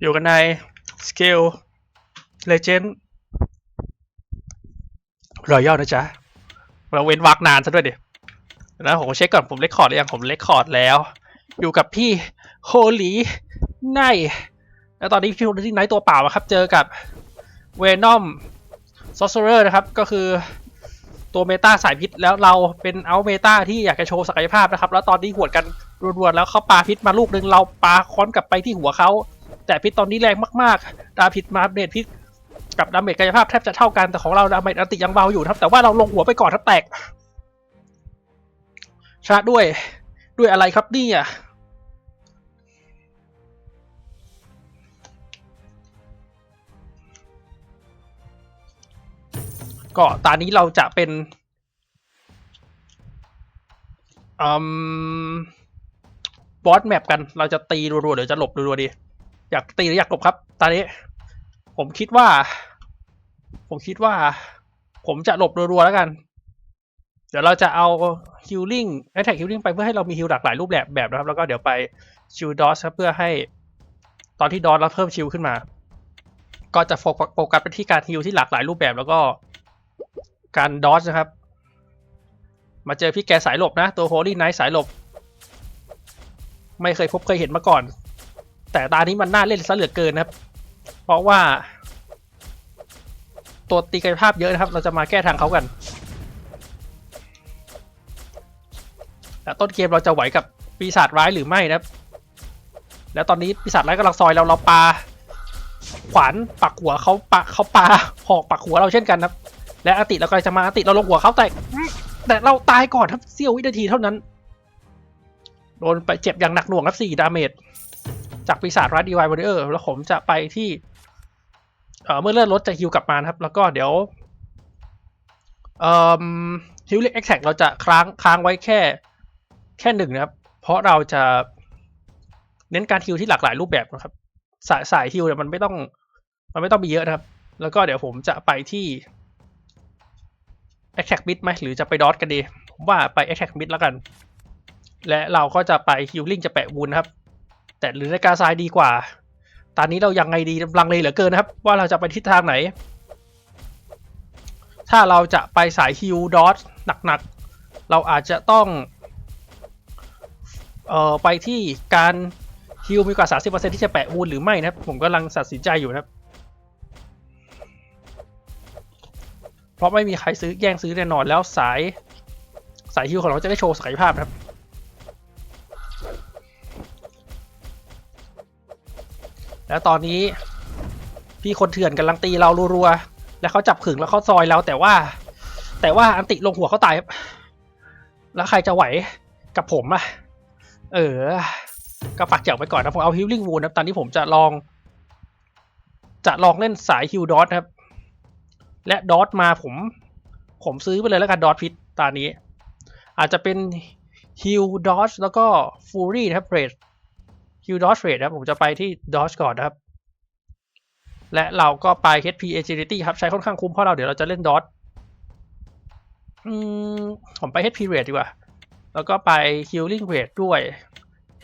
อยู่กันใน Skill Legend Royal นะจ๊ะเราเว้นวักนานซะด้วยดิแล้วผมเช็คก่อนผมเลคคอร์ดหรือยังผมเลคคอร์ดแล้ว อยู่กับพี่โฮลีไนแล้วตอนนี้พี่โฮลีไนตัวเปล่าครับ เจอกับเวนอมซอสเซอร์นะครับ ก็คือตัวเมตาสายพิษแล้วเราเป็นเอาเมตาที่อยากจะโชว์ศักยภาพนะครับ แล้วตอนนี้หวดกันรวนๆแล้วเขาปาพิษมาลูกหนึ่งเราปาค้อนกลับไปที่หัวเขา แต่พิษตอนนี้แรงมากๆ ดาพิษมาอัปเดตพิษกับดาเมจกายภาพแทบจะเท่ากันแต่ของเราดาเมจอันติยังเบาอยู่ครับ แต่ว่าเราลงหัวไปก่อนทับแตกชนะด้วยด้วยอะไรครับนี่ยก็ตอนนี้เราจะเป็นอืมบอสแมปกัน เราจะตีรัวๆหรือจะหลบรัวๆดี อยากตีหรืออยากหลบครับ ตอนนี้ ผมคิดว่า ผมคิดว่า ผมจะหลบรัวๆแล้วกัน เดี๋ยวเราจะเอาฮิลลิ่งแอ t แทกฮิลลิ่งไปเพื่อให้เรามีฮิลหลากหลายรูปแบบแบบนะครับ แล้วก็เดี๋ยวไปชิลดอสครับเพื่อให้ ตอนที่ดอสเราเพิ่มชิลขึ้นมา ก็จะโฟกัสโฟกัสไปที่การฮิลที่หลากหลายรูปแบบแล้วก็การดอสนะครับ มาเจอพี่แกสายหลบนะ ตัวโฮลี่ไนท์สายหลบ ไม่เคยพบเคยเห็นมาก่อน แต่ตานี้มันน่าเล่นซะเหลือเกินนะครับ เพราะว่า ตัวตีกายภาพเยอะนะครับ เราจะมาแก้ทางเขากันแต่ต้นเกมเราจะไหวกับปีศาจร้ายหรือไม่นะครับ แล้วตอนนี้ปีศาจร้ายกำลังซอยเราเราปาขวานปักหัวเขาปะเขาปาหอกปักหัวเราเช่นกันนะครับ และอติเรากำลังจะมาอติเราลงหัวเขาแต่แต่เราตายก่อนครับเสี้ยววินาทีเท่านั้น โดนไปเจ็บอย่างหนักหน่วงครับสี่ดาเมจ จากปีศาจร้ายดีวายบริเออร์แล้วผมจะไปที่เอ่อเมื่อเลื่อดลดจะฮิวกลับมาครับ แล้วก็เดี๋ยวเอ่อฮิวเล็กแอคแท็กเราจะค้างค้างไว้แค่แค่หนึ่งนะครับ เพราะเราจะเน้นการฮิวที่หลากหลายรูปแบบนะครับ สายสายฮิวเนี่ยมันไม่ต้อง มันไม่ต้องมีเยอะนะครับ แล้วก็เดี๋ยวผมจะไปที่ Attack Mid ไหมหรือจะไปดอทกันดี ผมว่าไป Attack Mid แล้วกัน และเราก็จะไป Healing จะแปะวูนครับ แต่หรือในกาซายดีกว่า ตอนนี้เรายังไงดีลังเลเหลือเกินนะครับ ว่าเราจะไปทิศทางไหน ถ้าเราจะไปสายฮิลดอทหนักๆ เราอาจจะต้องเอ่อไปที่การฮิลมีกว่า 30%ที่จะแปะวูนหรือไม่นะครับ ผมกำลังตัดสินใจอยู่นะครับ เพราะไม่มีใครซื้อแย่งซื้อแน่นอนแล้วสายสายฮิวของเราจะได้โชว์ศักยภาพนะครับ แล้วตอนนี้พี่คนเถื่อนกำลังตีเรารัวๆ แล้วเขาจับขึงแล้วเขาซอยเราแต่ว่า แต่ว่าอันติลงหัวเขาตายครับ แล้วใครจะไหวกับผมอะเออ ก็ปักเจียวไปก่อนนะผมเอาฮิลลิ่งวูนครับตอนนี้ผมจะลอง จะลองเล่นสายฮิลดอทครับ และดอทมาผม ผมซื้อไปเลยแล้วกันดอทพิษตอนนี้ อาจจะเป็นฮิลดอ e แล้วก็ฟูรี่นะครับเรด ฮิลดอ e เรดนะครับผมจะไปที่ดอ e ก่อนนะครับ และเราก็ไป HP Agility ครับ ใช้ค่อนข้างคุ้มเพราะเราเดี๋ยวเราจะเล่นดอ e อืมผมไป HP Rate ดีกว่า แล้วก็ไป Healing Rate ด้วย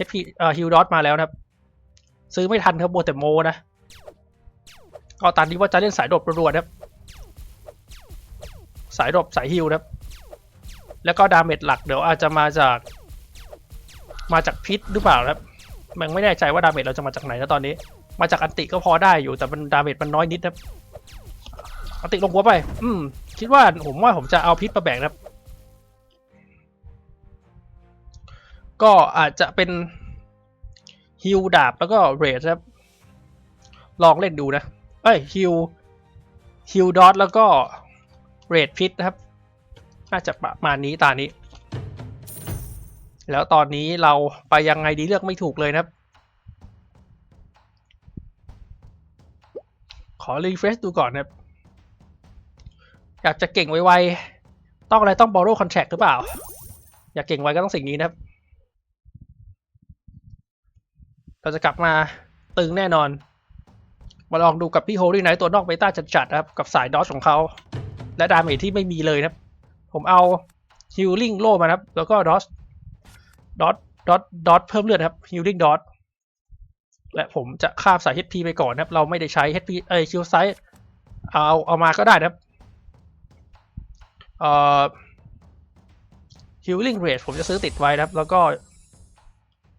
HP เอ่อ Heal Dot มาแล้วนะครับ ซื้อไม่ทันครับโบแต่โมนะ ก็ตอนนี้ว่าจะเล่นสายดบรัวๆนะครับ สายดบสายฮิลนะครับ แล้วก็ดาเมจหลักเดี๋ยวอาจจะมาจาก มาจากพิษหรือเปล่านะครับ มันไม่แน่ใจว่าดาเมจเราจะมาจากไหนนะตอนนี้ มาจากอันติก็พอได้อยู่แต่มันดาเมจมันน้อยนิดนะครับอันติลงหัวไป อืม คิดว่าผมว่าผมจะเอาพิษมาแบ่งนะครับก็อาจจะเป็นฮิลดาบแล้วก็เรดครับ ลองเล่นดูนะ เอ้ยฮิลฮิลดอทแล้วก็เรดพิษนะครับ น่าจะประมาณนี้ตานี้ แล้วตอนนี้เราไปยังไงดีเลือกไม่ถูกเลยนะครับ ขอรีเฟรชดูก่อนนะครับ อยากจะเก่งไวๆ ต้องอะไรต้อง borrow contract หรือเปล่า อยากเก่งไวก็ต้องสิ่งนี้นะครับ เราจะกลับมาตึงแน่นอน มาลองดูกับพี่โฮลี่ไนตัวนอกเบต้าจัดๆนะครับ กับสายดอ e ของเขา และดาเมจที่ไม่มีเลยนะครับ ผมเอาฮิลลิ่งโล่มานะครับ แล้วก็ดอ e ดอ e ดอ e ดอ e เพิ่มเลือดครับฮิลลิ่งดอ e และผมจะข้ามสาย HP ไปก่อนนะครับ เราไม่ได้ใช้ HP เอ้ยชิลไซส์เอาเอามาก็ได้นะครับเอ่อ healing rate ผมจะซื้อติดไว้นะครับ แล้วก็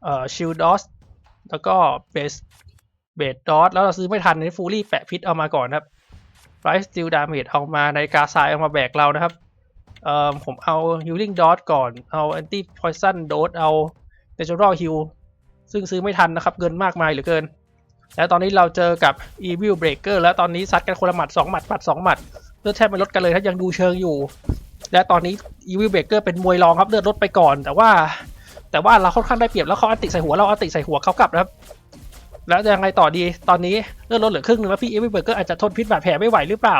เอ่อ shield dot แล้วก็ base base dot แล้วเราซื้อไม่ทันใน fully แปะพิษเอามาก่อนนะครับ price steal damage เอามาในกาซายเอามาแบกเรานะครับ เอ่อผมเอา healing dot ก่อน เอา anti poison dot เอา natural heal ซึ่งซื้อไม่ทันนะครับ เงินมากมายเหลือเกิน แล้วตอนนี้เราเจอกับ evil breaker แล้วตอนนี้ซัดกันคนละหมัดสองหมัดหมัดสองหมัดเลือดแทบไม่ลดกันเลยถ้ายังดูเชิงอยู่ และตอนนี้ evil breaker เป็นมวยรองครับเลือดลดไปก่อน แต่ว่า แต่ว่าเราค่อนข้างได้เปรียบแล้วเขาอัติใส่หัวเราอัติใส่หัวเขากลับนะครับ แล้วยังไงต่อดีตอนนี้เลือดลดเหลือครึ่งหนึงแล้วพี่ evil breaker อาจจะทนพิษบาดแผลไม่ไหวหรือเปล่า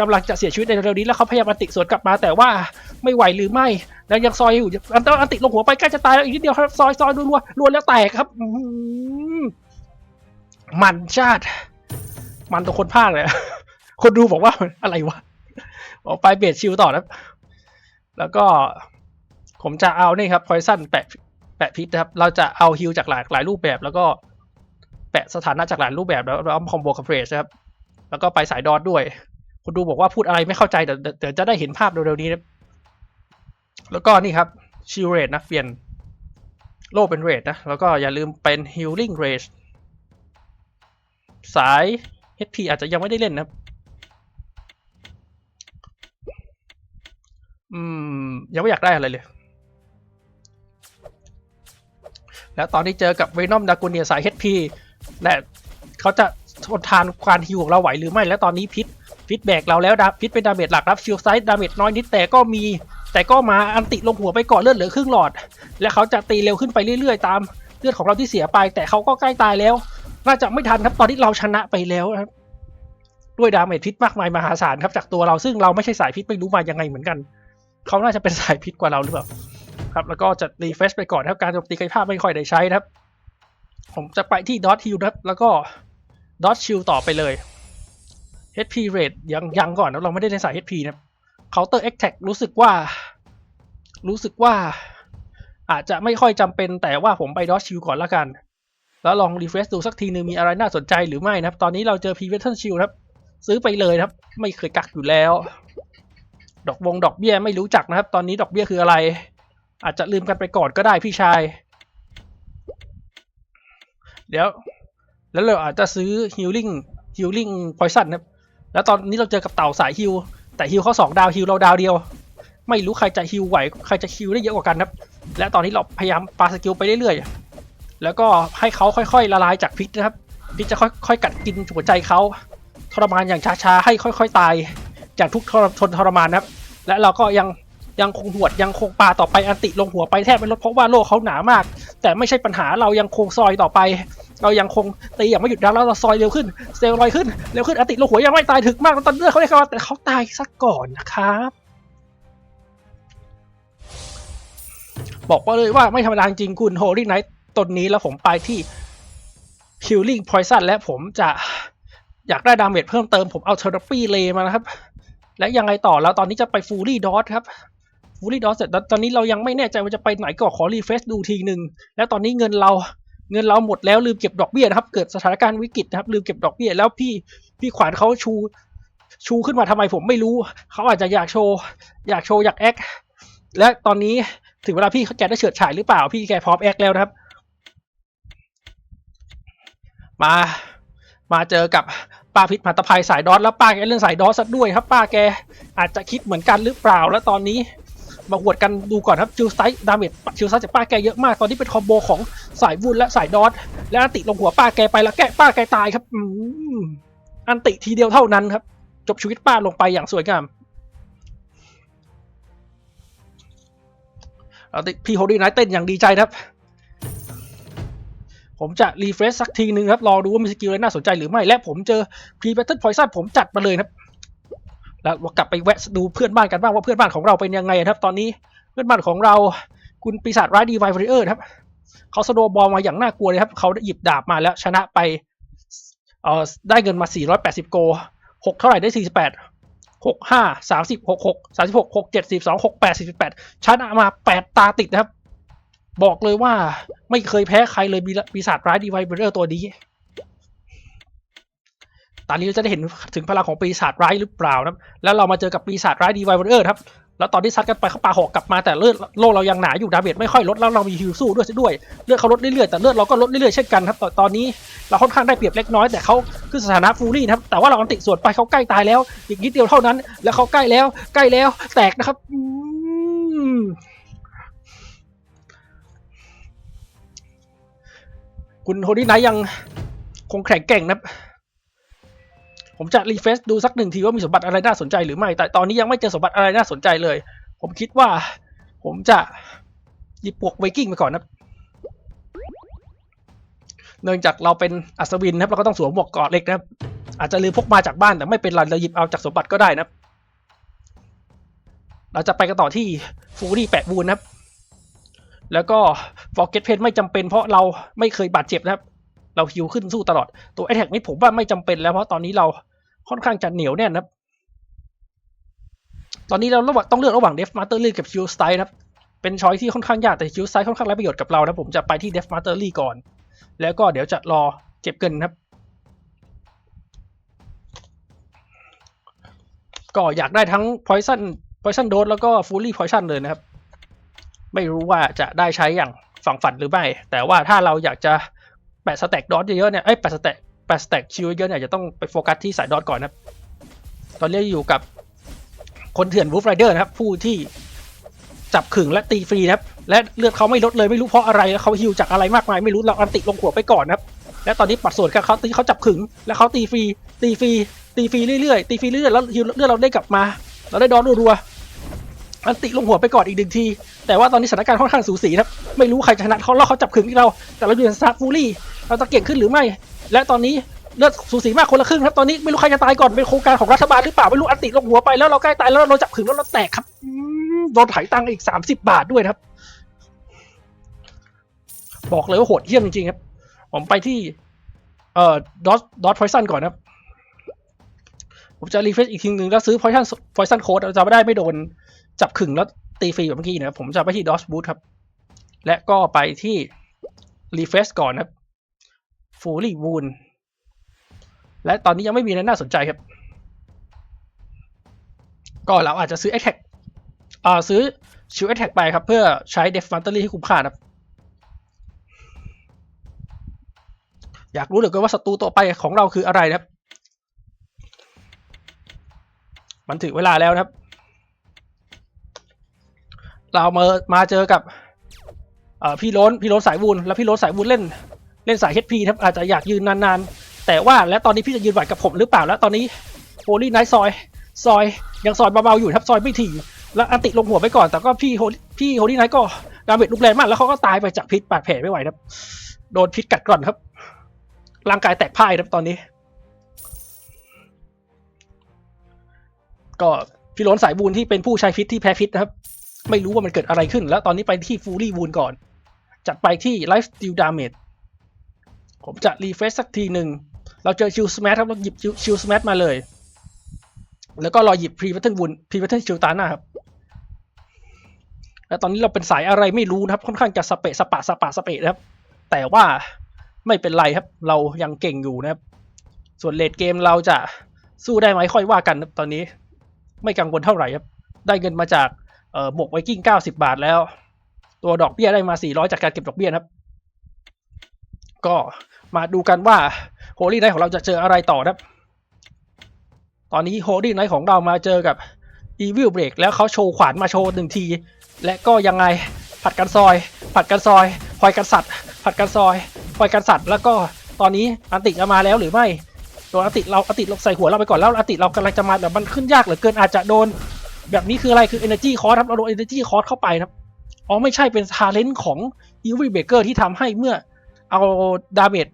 กำลังจะเสียชีวิตในเร็วๆนี้แล้วเขาพยายามอันติสวนกลับมาแต่ว่าไม่ไหวหรือไม่ แล้วยังซอยอยู่อันตอันติลงหัวไปใกล้จะตายแล้วอีกนิดเดียวครับซอยซอยรัวๆรัวแล้วแตกครับมันชาติ มันตัวคนภาคเลยคนดูบอกว่าอะไรวะออกไปเบสชิลต่อนะแล้วก็ผมจะเอานี่ครับพอยซันแปะแปะพิษนะครับ เราจะเอาฮิลจากหลายหลายรูปแบบแล้วก็ แปะสถานะจากหลายรูปแบบแล้วเราเอาคอมโบกับเฟรชนะครับ แล้วก็ไปสายดอทด้วย คุณดูบอกว่าพูดอะไรไม่เข้าใจเดี๋ยวเดี๋ยวจะได้เห็นภาพเร็วๆนี้นะแล้วก็นี่ครับชิลเรทนะเปลี่ยนโล่เป็นเรทนะ แล้วก็อย่าลืมเป็น healing rate สาย HP อาจจะยังไม่ได้เล่นนะอืม ยังไม่อยากได้อะไรเลย แล้วตอนนี้เจอกับเวนอมดากูเนียสาย HP และเขาจะทนทานความฮิวของเราไหวหรือไม่ แล้วตอนนี้พิษพิษแบกเราแล้วดาพิษเป็นดาเมจหลักรับชิลไซด์ดาเมจน้อยนิดแต่ก็มี แต่ก็มาอันติลงหัวไปก่อนเลือดเหลือครึ่งหลอด และเขาจะตีเร็วขึ้นไปเรื่อยๆ ตามเลือดของเราที่เสียไป แต่เขาก็ใกล้ตายแล้ว น่าจะไม่ทันครับตอนนี้เราชนะไปแล้วครับด้วยดาเมจพิษมากมายมหาศาลครับจากตัวเราซึ่งเราไม่ใช่สายพิษไม่รู้มายังไงเหมือนกัน เขาน่าจะเป็นสายพิษกว่าเราหรือเปล่าครับแล้วก็จะรีเฟรชไปก่อนครับการโจมตีกายภาพไม่ค่อยได้ใช้นะครับ ผมจะไปที่ดอทฮิลนะแล้วก็ดอทชิลต่อไปเลย HP rate ยังยังก่อนนะเราไม่ได้ในสาย HP นะเครับ counter attack รู้สึกว่า รู้สึกว่า อาจจะไม่ค่อยจำเป็นแต่ว่าผมไปดอ s ชิลก่อนละกัน แล้วลองรีเฟรชดูสักทีนึงมีอะไรน่าสนใจหรือไม่นะครับ ตอนนี้เราเจอ p i v o t a l Shield ครับ ซื้อไปเลยนะครับ ไม่เคยกักอยู่แล้ว ดอกวงดอกเบี้ยไม่รู้จักนะครับ ตอนนี้ดอกเบี้ยคืออะไร อาจจะลืมกันไปก่อนก็ได้พี่ชาย เดี๋ยว แล้วเราอาจจะซื้อ healing healing poison นะครับแล้วตอนนี้เราเจอกับเต่าสายฮิวแต่ฮิวเขาสองดาวฮิวเราดาวเดียว ไม่รู้ใครจะฮิวไหวใครจะฮิวได้เยอะกว่ากันครับ และตอนนี้เราพยายามปาสกิลไปเรื่อยๆแล้วก็ให้เขาค่อยๆละลายจากพิษนะครับพิษจะค่อยๆกัดกินหัวใจเขาทรมานอย่างช้าๆให้ค่อย ๆ ตายอย่างทุกทรทนทรมานนะครับ และเราก็ยัง ยังคงหวดยังคงปาต่อไปอันติลงหัวไปแทบไม่ลดเพราะว่าโลกเขาหนามาก แต่ไม่ใช่ปัญหาเรายังคงซอยต่อไป เรายังคงตีอย่างไม่หยุดแล้วเราซอยเร็วขึ้นเซลลอยขึ้นเร็วขึ้นอันติลงหัวยังไม่ตายถึกมากตอนเลือดเขาได้เข้ามาแต่เขาตายซะก่อนนะครับบอกว่าเลยว่าไม่ธรรมดาจริงคุณโฮลี่ไนท์ตนนี้แล้วผมไปที่ Killing Poison และผมจะอยากได้ดาเมจเพิ่มเติมผมเอาเทอร์ปีเลมานะครับ และยังไงต่อแล้วตอนนี้จะไปฟูลี่ดอ t ครับ ฟูลี่ดอ t เสร็จแล้วตอนนี้เรายังไม่แน่ใจว่าจะไปไหนก็ขอรีเฟซดูทีหนึ่งแล้วตอนนี้เงินเราเงินเราหมดแล้วลืมเก็บดอกเบี้ยนะครับ เกิดสถานการณ์วิกฤตนะครับลืมเก็บดอกเบี้ยแล้วพี่พี่ขวานเขาชูชูขึ้นมาทำไมผมไม่รู้ เขาอาจจะอยากโชว์อยากโชว์อยากแอคและตอนนี้ถึงเวลาพี่แกได้เฉิดฉายหรือเปล่าพี่แกพร้อมแอคแล้วนะครับ มา มาเจอกับป้าพิษมาตภัยสายดอสแล้วป้าแกเล่นสายดอสซะด้วยครับ ป้าแกอาจจะคิดเหมือนกันหรือเปล่าแล้วตอนนี้ มาหวดกันดูก่อนครับจิลไซด์ดาเมจจิลไซด์จากป้าแกเยอะมากตอนนี้เป็นคอมโบของสายวุ่นและสายดอทและอันติลงหัวป้าแกไปแล้วแกป้าแกตายครับอันติทีเดียวเท่านั้นครับ จบชีวิตป้าลงไปอย่างสวยงามเอาติพี่โฮดี้ไนท์เต้นอย่างดีใจครับ ผมจะรีเฟรชสักทีนึงครับ รอดูว่ามีสกิลอะไรน่าสนใจหรือไม่ และผมเจอพรีแบตเทิลพอยซันผมจัดมาเลยครับ แล้วกลับไปแวะดูเพื่อนบ้านกันบ้างว่าเพื่อนบ้านของเราเป็นยังไงนะครับ ตอนนี้เพื่อนบ้านของเราคุณปีศาจร้ายดีไวเวอร์ครับเขาสโนบอลมาอย่างน่ากลัวเลยครับ เขาได้หยิบดาบมาแล้วชนะไปเอ่อได้เงินมา 480 โกหกเท่าไหร่ได้ 48หกห้าสามสิบหกหกสามสิบหกหกเจ็ดสิบสองหกแปดสิบแปดชนะมาแปดตาติดนะครับ บอกเลยว่าไม่เคยแพ้ใครเลยปีศาจร้ายดีไวเบอร์ตัวนี้ ตอนนี้เราจะได้เห็นถึงพลังของปีศาจร้ายหรือเปล่านะแล้วเรามาเจอกับปีศาจร้ายดีไวเวอร์ครับแล้วตอนที่ซัดกันไปเขาปาหอกกลับมาแต่เลือดโลกเรายังหนาอยู่ดาเมจไม่ค่อยลดแล้วเรามีฮิวสู้ด้วยด้วยเลือดเขาลดเรื่อยๆแต่เลือดเราก็ลดเรื่อยๆเช่นกันครับตอนตอนนี้เราค่อนข้างได้เปรียบเล็กน้อยแต่เขาคือสถานะฟูรี่นะครับแต่ว่าเราอันติส่วนไปเขาใกล้ตายแล้ว อีกนิดเดียวเท่านั้น แล้วเขาใกล้แล้วใกล้แล้วแตกนะครับคุณโฮดี้ไนยังคงแข็งแกร่งนะครับ ผมจะรีเฟซดูสักหนึ่งทีว่ามีสมบัติอะไรน่าสนใจหรือไม่ แต่ตอนนี้ยังไม่เจอสมบัติอะไรน่าสนใจเลย ผมคิดว่า ผมจะหยิบปวกไวกิ้งไปก่อนนะเนื่องจากเราเป็นอัศวินนะครับเราก็ต้องสวมหมวกเกราะเหล็กนะครับ อาจจะลืมพกมาจากบ้านแต่ไม่เป็นไรเราหยิบเอาจากสมบัติก็ได้นะครับ เราจะไปกันต่อที่ฟูรี่แปะบูนนะครับ แล้วก็ฟอร์เกตเพนไม่จำเป็นเพราะเราไม่เคยบาดเจ็บนะครับ เราฮิวขึ้นสู้ตลอด ตัวไอแท็กนี่ผมว่าไม่จำเป็นแล้วเพราะตอนนี้เราค่อนข้างจะเหนียวแน่นนะครับ ตอนนี้เราระหว่างต้องเลือกระหว่างเดฟมาสเตอร์ลีกับชิลสไตนะครับ เป็นช้อยที่ค่อนข้างยากแต่ชิลสไตค่อนข้างไร้ประโยชน์กับเรานะผมจะไปที่เดฟมาสเตอร์ลีก่อน แล้วก็เดี๋ยวจะรอเก็บเงินครับ ก็อยากได้ทั้ง poison poison dose แล้วก็ fully poison เลยนะครับ ไม่รู้ว่าจะได้ใช้อย่างฝั่งฝันหรือไม่ แต่ว่าถ้าเราอยากจะ แปะสแต็กดอทเยอะๆเนี่ยเอ้ยแปะสแต็กแปะสแต็กชิวเยอะเนี่ยจะต้องไปโฟกัสที่สายดอทก่อนนะตอนนี้อยู่กับคนเถื่อนวูฟไรเดอร์นะครับ ผู้ที่จับขึงและตีฟรีนะครับ และเลือดเขาไม่ลดเลยไม่รู้เพราะอะไรแล้วเขาฮิวจากอะไรมากมายไม่รู้เราอันติลงหัวไปก่อนนะครับ และตอนนี้ปัดส่วนกันเขาตีเขาจับขึง แล้วเขาตีฟรี ตีฟรี ตีฟรีเรื่อยๆตีฟรีเรื่อยๆแล้วฮิวเลือดเราได้กลับมา เราได้ดอนรัวๆอันติลงหัวไปก่อนอีกหนึ่งที แต่ว่าตอนนี้สถานการณ์ค่อนข้างสูสีนะครับ ไม่รู้ใครชนะเขาแล้วเขาจับขึงที่เรา แต่เราอยู่ในสตาฟูรี่ เราจะเก่งขึ้นหรือไม่ และตอนนี้เลือดสูสีมากคนละครึ่งครับตอนนี้ไม่รู้ใครจะตายก่อนเป็นโครงการของรัฐบาลหรือเปล่าไม่รู้อันติลงหัวไปแล้วเราใกล้ตายแล้วเราจับขึงแล้วเราแตกครับโดนไถ่ายตังค์อีกสามสิบบาทด้วยครับ บอกเลยว่าโหดเหี้ยมจริงๆครับ ผมไปที่ เอ่อดอทดอทพอยซันก่อนครับ ผมจะรีเฟรชอีกทีหนึ่งแล้วซื้อพอยซันพอยซันโค้ดเราจะไม่ได้ไม่โดนจับขึงแล้วตีฟรีแบบเมื่อกี้นะครับผมจะไปที่ดอ b บูทครับ และก็ไปที่รีเฟรชก่อนครับ ฟูลี่วูนและตอนนี้ยังไม่มีอะไรน่าสนใจครับ ก็เราอาจจะซื้อ a t แท็กอ่าซื้อชิว a t แท็กไปครับ เพื่อใช้เดฟฟันเตอรี่ให้คุ้มค่านะครับ อยากรู้เหลือเกินว่าศัตรูต่อไปของเราคืออะไรนะครับ มันถึงเวลาแล้วนะครับ เรามามาเจอกับพี่โล้นพี่โล้นสายวุนแล้วพี่โล้นสายวุนเล่น เล่นสาย HP นะครับอาจจะอยากยืนนานๆ แต่ว่าและตอนนี้พี่จะยืนไหวกับผมหรือเปล่าแล้วตอนนี้โฮลี่ไนท์ซอย ซอยยังซอยเบาๆอยู่ครับซอยไม่ถี่แล้วอันติลงหัวไปก่อน แต่ก็พี่โฮพี่โฮลี่ไนท์ก็ดาเมจลุกแรงมากแล้วเขาก็ตายไปจากพิษบาดแผลไม่ไหวครับ โดนพิษกัดกร่อนครับ ร่างกายแตกพ่ายครับตอนนี้ ก็พี่ล้นสายบูนที่เป็นผู้ใช้พิษที่แพ้พิษนะครับ ไม่รู้ว่ามันเกิดอะไรขึ้น แล้วตอนนี้ไปที่ฟูรี่วูนก่อน จัดไปที่ไลฟ์สติลดาเมจ ผมจะรีเฟรชสักทีหนึ่ง เราเจอชิลสแมทครับ เราหยิบชิลสแมทมาเลย แล้วก็รอหยิบพรีเวทเทิลวูนพรีเวทเทิลชิลตาน่าครับ แล้วตอนนี้เราเป็นสายอะไรไม่รู้นะครับ ค่อนข้างจะสเปะสปะสปะสเปะนะครับ แต่ว่าไม่เป็นไรครับ เรายังเก่งอยู่นะครับ ส่วนเลดเกมเราจะสู้ได้ไหมค่อยว่ากันครับตอนนี้ ไม่กังวลเท่าไหร่ครับ ได้เงินมาจากเอ่อบวกไวกิ้งเก้าสิบาทแล้ว ตัวดอกเบี้ยได้มาสี่ร้อยจากการเก็บดอกเบี้ยครับ ก็มาดูกันว่าโฮลี่ไนท์ของเราจะเจออะไรต่อนะครับ ตอนนี้โฮลี่ไนท์ของเรามาเจอกับ Evil Break แล้วเขาโชว์ขวานมาโชว์หนึ่งที และก็ยังไงผัดกันซอย ผัดกันซอยพลอยกันสัตว์ผัดกันซอยพลอยกันสัตว์แล้วก็ตอนนี้อันติจะมาแล้วหรือไม่โดนอันติเราอันติเราใส่หัวเราไปก่อนแล้วอันติเรากำลังจะมาแต่มันขึ้นยากเหลือเกินอาจจะโดน แบบนี้คืออะไรคือ energy cost ครับเราโดน energy cost เข้าไปครับอ๋อไม่ใช่เป็น talent ของ Evil Breaker ที่ทำให้เมื่อ เอาดาเมจ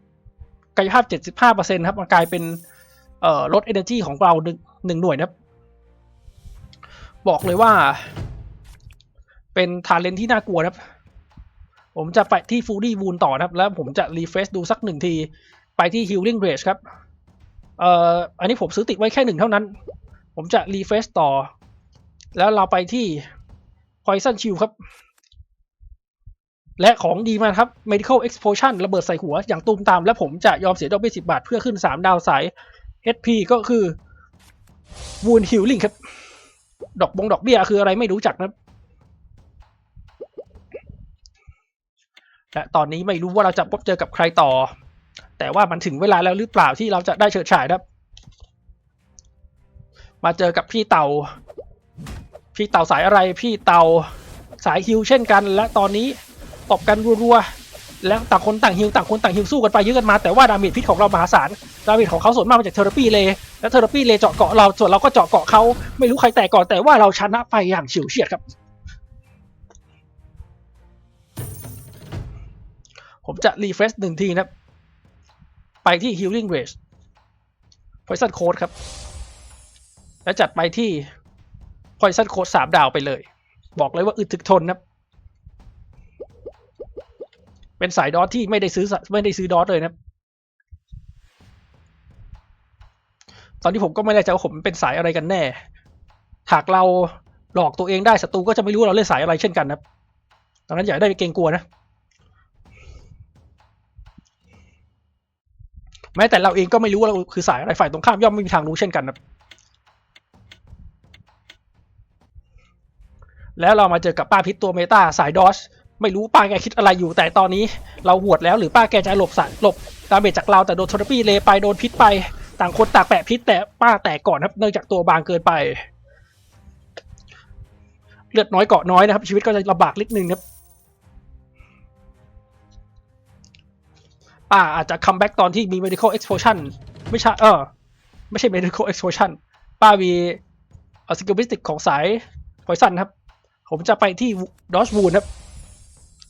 กายภาพ 75%ครับ มันกลายเป็นเอ่อลด energy ของเราหนึ่งหนึ่งหน่วยนะครับ บอกเลยว่า เป็นทาเลนที่น่ากลัวครับ ผมจะไปที่ฟูรี่วูนต่อนะครับ แล้วผมจะรีเฟรชดูสักหนึ่งที ไปที่ Healing Rage ครับ เอ่อ อันนี้ผมซื้อติดไว้แค่หนึ่งเท่านั้น ผมจะรีเฟรชต่อ แล้วเราไปที่ Poison Shield ครับ และของดีมาครับ Medical Explosion ระเบิดใส่หัวอย่างตูมตาม และผมจะยอมเสียดอกเบี้ย10บาท เพื่อขึ้น 3 ดาวสาย HP ก็คือวูนฮิลลิ่งครับ ดอกบงดอกเบี้ยคืออะไรไม่รู้จักนะและตอนนี้ไม่รู้ว่าเราจะพบเจอกับใครต่อ แต่ว่ามันถึงเวลาแล้วหรือเปล่าที่เราจะได้เฉิดฉายนะครับ มาเจอกับพี่เต่า พี่เต่าสายอะไรพี่เต่าสายฮิวเช่นกัน และตอนนี้ ตบกันรัวๆแล้วต่างคนต่างฮิวต่างคนต่างฮิวสู้กันไปยื้อกันมาแต่ว่าดาเมจพิษของเรามหาศาลดาเมจของเขาส่วนมากมาจากเทอร์ปีเลและเทอร์ปีเลเจาะเกาะเราส่วนเราก็เจาะเกาะเขาไม่รู้ใครแตกก่อนแต่ว่าเราชนะไปอย่างเฉิวเฉียดครับ ผมจะรีเฟรชหนึ่งทีนะไปที่ Healing Rage Poison Code ครับ แล้วจัดไปที่ Poison Code สามดาวไปเลย บอกเลยว่าอึดถึกทนนะครับ เป็นสายดอทที่ไม่ได้ซื้อไม่ได้ซื้อดอทเลยนะตอนนี้ผมก็ไม่แน่ใจว่าผมเป็นสายอะไรกันแน่ หากเราหลอกตัวเองได้ศัตรูก็จะไม่รู้ว่าเราเล่นสายอะไรเช่นกันนะครับดังนั้นอย่าได้เกรงกลัวนะ แม้แต่เราเองก็ไม่รู้ว่าเราคือสายอะไรฝ่ายตรงข้ามย่อมไม่มีทางรู้เช่นกันนะแล้วเรามาเจอกับป้าพิษตัวเมตาสายดอช ไม่รู้ป้าแกคิดอะไรอยู่แต่ตอนนี้เราหวดแล้วหรือป้าแกจะหลบสายหลบดาเมจจากเราแต่โดนทรปีเลไปโดนพิษไป ต่างคนต่างแปะพิษแต่ป้าแตกก่อนครับเนื่องจากตัวบางเกินไป เลือดน้อยเกาะน้อยนะครับ ชีวิตก็จะลำบากนิดนึงครับป้าอาจจะคัมแบ็กตอนที่มี medical explosion ไม่ใช่เออไม่ใช่ medical explosion ป้ามีเอ่อ skill mystic ของสาย poison ครับ ผมจะไปที่ dodge wound ครับ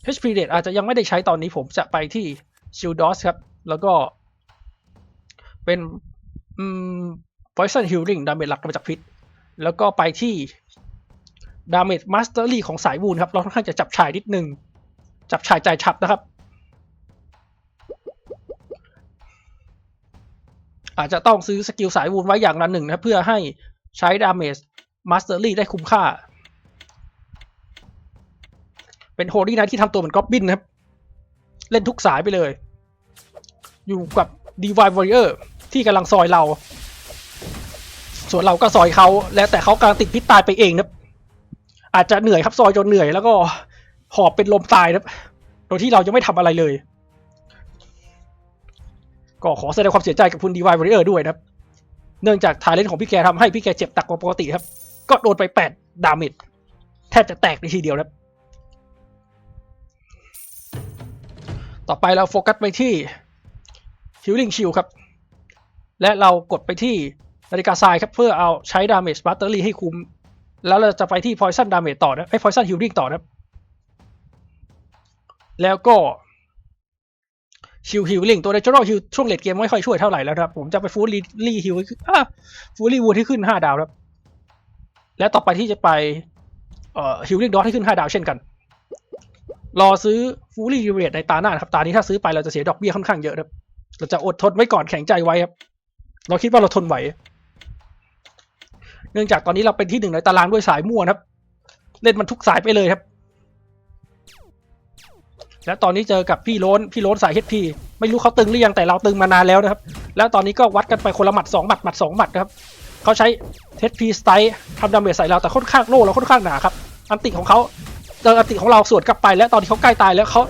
HP rate อาจจะยังไม่ได้ใช้ตอนนี้ผมจะไปที่ shield dodge ครับ แล้วก็เป็นอืม poison healing ดาเมจหลักมาจากพิษ แล้วก็ไปที่ damage mastery ของสายวูนครับ เราค่อนข้างจะจับฉายนิดนึง จับฉายใจฉับนะครับ อาจจะต้องซื้อสกิลสายวูนไว้อย่างละหนึ่งนะเพื่อให้ใช้ดาเมจมาสเตอรี่ได้คุ้มค่า เป็นโฮลี่นะที่ทำตัวเหมือนกอบบินนะครับ เล่นทุกสายไปเลย อยู่กับ Divine Warrior ที่กำลังซอยเรา ส่วนเราก็ซอยเขาแล้วแต่เขากำลังติดพิษตายไปเองนะอาจจะเหนื่อยครับซอยจนเหนื่อยแล้วก็หอบเป็นลมตายนะโดยที่เรายังไม่ทำอะไรเลย ก็ขอแสดงความเสียใจกับคุณดีวายบริเออร์ด้วยนะครับ เนื่องจากทาเลนต์ของพี่แกทำให้พี่แกเจ็บตักกว่าปกติครับ ก็โดนไป 8 ดาเมจแทบจะแตกในทีเดียวนะครับ ต่อไปเราโฟกัสไปที่ Healing Shield ครับ และเรากดไปที่นาฬิกาทรายครับ เพื่อเอาใช้ดาเมจบัตเตอรี่ให้คุ้ม แล้วเราจะไปที่ Poison Damage ต่อนะไอ้ Poison Healing ต่อนะแล้วก็ชิลฮิลลิ่งตัว natural heal ช่วงเลดเกมไม่ค่อยช่วยเท่าไหร่แล้วครับผมจะไปฟูลี่ลี่ฮิลฟูลี่วูดที่ขึ้น 5 ดาวครับ และต่อไปที่จะไปฮิลลิ่งดอทที่ขึ้น 5 ดาวเช่นกัน รอซื้อฟูลี่ยูเรตในตาหน้านครับตานี้ถ้าซื้อไปเราจะเสียดอกเบี้ยค่อนข้างเยอะครับ เราจะอดทนไว้ก่อนแข็งใจไว้ครับ เราคิดว่าเราทนไหว เนื่องจากตอนนี้เราเป็นที่หนึ่งในตารางด้วยสายมั่วนะครับ เล่นมันทุกสายไปเลยครับ และตอนนี้เจอกับพี่โลนพี่โลนสาย HP ไม่รู้เขาตึงหรือยังแต่เราตึงมานานแล้วนะครับ แล้วตอนนี้ก็วัดกันไปคนละหมัด2หมัดหมัด2หมัดครับเขาใช้ HP Style ทำดาเมจใส่เราแต่ค่อนข้างโล่เราค่อนข้างหนาครับอันติของเขา เจออติของเราสวนกลับไปและตอนที่เขาใกล้ตายแล้วเขา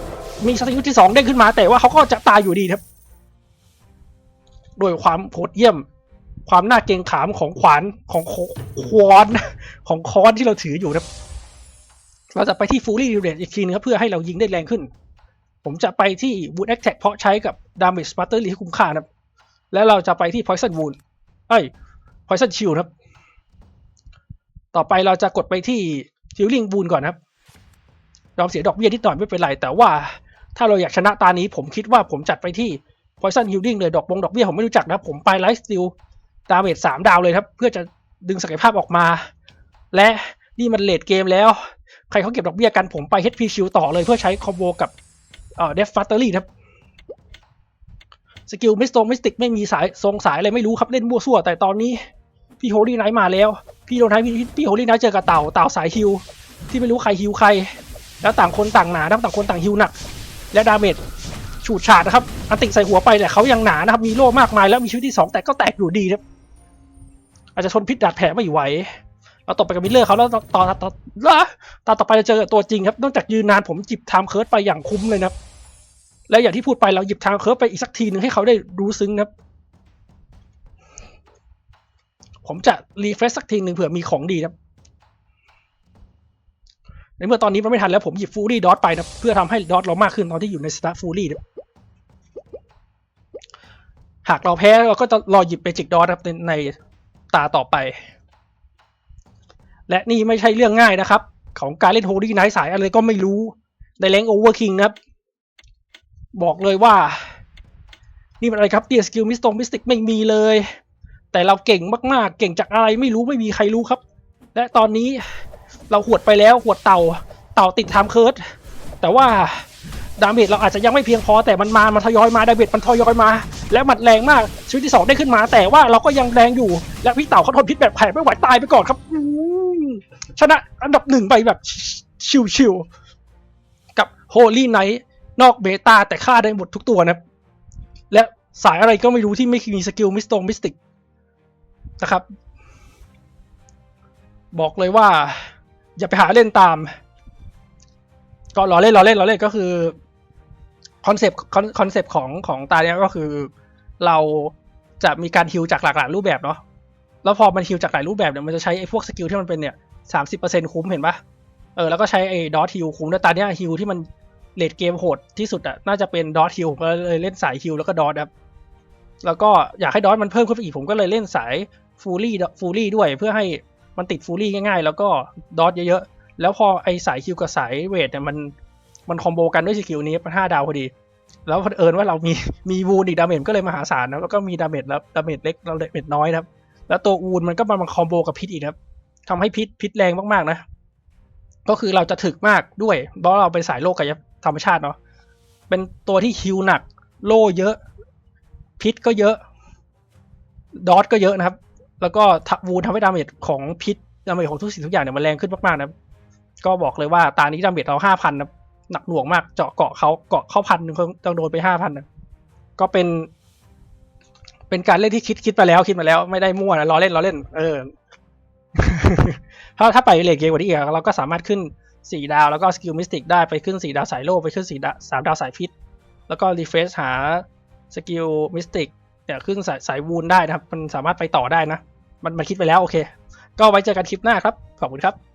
มีสกิลที่สองเด้งขึ้นมา แต่ว่าเขาก็จะตายอยู่ดีครับโดยความโหดเยี่ยม ความน่าเกรงขามของขวานของควอนของคอนที่เราถืออยู่ครับ เราจะไปที่ Fully Reloaded อีกทีนึงครับเพื่อให้เรายิงได้แรงขึ้น ผมจะไปที่ Wound Attack เพราะใช้กับ Damage Battery ที่คุ้มค่านะครับ แล้วเราจะไปที่ Poison Wound เอ้ย Poison Shield ครับ ต่อไปเราจะกดไปที่ Healing Wound ก่อนครับ ยอมเสียดอกเบี้ยนิดหน่อยไม่เป็นไร แต่ว่าถ้าเราอยากชนะตานี้ผมคิดว่าผมจัดไปที่ Poison Healing เลยดอกบงดอกเบี้ยผมไม่รู้จักนะผมไป Life Steal Damage 3ดาวเลยครับ เพื่อจะดึงศักยภาพออกมา และนี่มันเลดเกมแล้ว ใครเขาเก็บดอกเบี้ยกันผมไป HP Shield ต่อเลยเพื่อใช้คอมโบกับเอ่อ Death Factory ครับสกิลมิสโตมิสติกไม่มีสายทรงสายอะไรไม่รู้ครับเล่นมั่วซั่ว แต่ตอนนี้พี่โฮลี่ไนท์มาแล้ว พี่โดนไนท์พี่พี่โฮลี่ไนท์เจอกับเต่าเต่าสายฮิว ที่ไม่รู้ใครฮิวใคร แล้วต่างคนต่างหนาต่างคนต่างฮิวหนัก และดาเมจฉูดฉาดนะครับอันติใส่หัวไปแต่เขายังหนานะครับมีโล่มากมายแล้วมีชีวิตที่สองแต่ก็แตกอยู่ดีครับอาจจะทนพิษดาดแผลไม่ไหวเราตบไปกับมิลเลอร์เขาแล้วต่อต่อต่อต่อตอนต่อไปเราเจอตัวจริงครับนอกจากยืนนานผมจิบไทม์เคิร์ดไปอย่างคุ้มเลยนะครับและอย่างที่พูดไปเราหยิบไทม์เคิร์ดไปอีกสักทีหนึ่งให้เขาได้รู้ซึ้งนะครับผมจะรีเฟรชสักทีหนึ่งเผื่อมีของดีนะครับ ในเมื่อตอนนี้มันไม่ทันแล้วผมหยิบฟูรี่ดอทไปนะเพื่อทำให้ดอทเรามากขึ้นตอนที่อยู่ในสตาร์ฟูรี่นะหากเราแพ้เราก็จะรอหยิบเบจิกดอทครับในในตาต่อไป และนี่ไม่ใช่เรื่องง่ายนะครับ ของการเล่นโฮลี่ไนท์สายอะไรก็ไม่รู้ในแรงโอเวอร์คิงนะครับ บอกเลยว่า นี่มันอะไรครับเตียสกิลมิสตงมิสติกไม่มีเลย แต่เราเก่งมากๆ เก่งจากอะไรไม่รู้ไม่มีใครรู้ครับ และตอนนี้ เราหวดไปแล้วหวดเต่า เต่าติดไทม์เคิร์ดแต่ว่าดาเมจเราอาจจะยังไม่เพียงพอแต่มันมา มันทยอยมาดาเมจมันทยอยมา และมันแรงมากชีวิตที่สองได้ขึ้นมา แต่ว่าเราก็ยังแรงอยู่ และพี่เต่าเขาทนพิษแบบแผ่ไม่ไหวตายไปก่อนครับชนะอันดับหนึ่งไปแบบชิวๆกับโฮลี่ไนท์นอกเบต้าแต่ฆ่าได้หมดทุกตัวนะและสายอะไรก็ไม่รู้ที่ไม่มีสกิลมิสตงมิสติกนะครับ บอกเลยว่า อย่าไปหาเล่นตาม ก็ล้อเล่นล้อเล่นล้อเล่นก็คือคอนเซปต์คอนเซปต์ของของตาเนี้ยก็คือ เราจะมีการฮิลจากหลากหลายรูปแบบเนาะแล้วพอมันฮิลจากหลายรูปแบบเนี่ยมันจะใช้ไอ้พวกสกิลที่มันเป็นเนี่ยสามสิบเปอร์เซ็นคุ้มเห็นปะเออแล้วก็ใช้ไอ้ดอทฮิลคุ้มแล้วตาเนี้ยฮิลที่มันเลดเกมโหดที่สุดอะน่าจะเป็นดอทฮิลผมก็เลยเล่นสายฮิลแล้วก็ดอทครับแล้วก็อยากให้ดอทมันเพิ่มขึ้นไปอีกผมก็เลยเล่นสายฟูลี่ฟูลี่ด้วยเพื่อให้ มันติดฟูลี่ง่ายๆ แล้วก็ดอทเยอะๆ แล้วพอไอสายคิวกับสายเวทเนี่ยมันมันคอมโบกันด้วยสกิลนี้มันห้าดาวพอดี แล้วเอิญว่าเรามีมีวูนอีกดาเมจก็เลยมหาศาลนะแล้วก็มีดาเมจแล้วดาเมจเล็กดาเมจน้อยนะครับ แล้วตัววูนมันก็มาคอมโบกับพิษอีกนะครับทำให้พิษพิษแรงมากๆนะ ก็คือเราจะถึกมากด้วยเพราะเราเป็นสายโลกกายธรรมชาติเนาะเป็นตัวที่ฮิวหนัก โล่เยอะ พิษก็เยอะ ดอทก็เยอะนะครับ แล้วก็วูนทำให้ดาเมจของพิษดาเมจของทุกสิ่งทุกอย่างเนี่ยมันแรงขึ้นมากๆนะก็บอกเลยว่าตานี้ดาเมจเราห้าพันนะหนักหน่วงมากเจาะเกาะเขาเกาะเข้าพันหนึ่งเขาต้องโดนไปห้าพันนะก็เป็น เป็นการเล่นที่คิดคิดมาแล้วคิดมาแล้ว ไม่ได้มั่วนะล้อเล่นล้อเล่น เออถ้าถ้าไปเลทเกมกว่านี้อีกเราก็สามารถขึ้นสี่ดาวแล้วก็สกิลมิสติกได้ไปขึ้นสี่ดาวสายโลไปขึ้นสี่ดาวสามดาวสายพิษแล้วก็รีเฟรชหาสกิลมิสติกเนี่ยขึ้นสายสายวูนได้นะครับ มันสามารถไปต่อได้นะ มันมันคิดไปแล้วโอเค ก็ไว้เจอกันคลิปหน้าครับ ขอบคุณครับ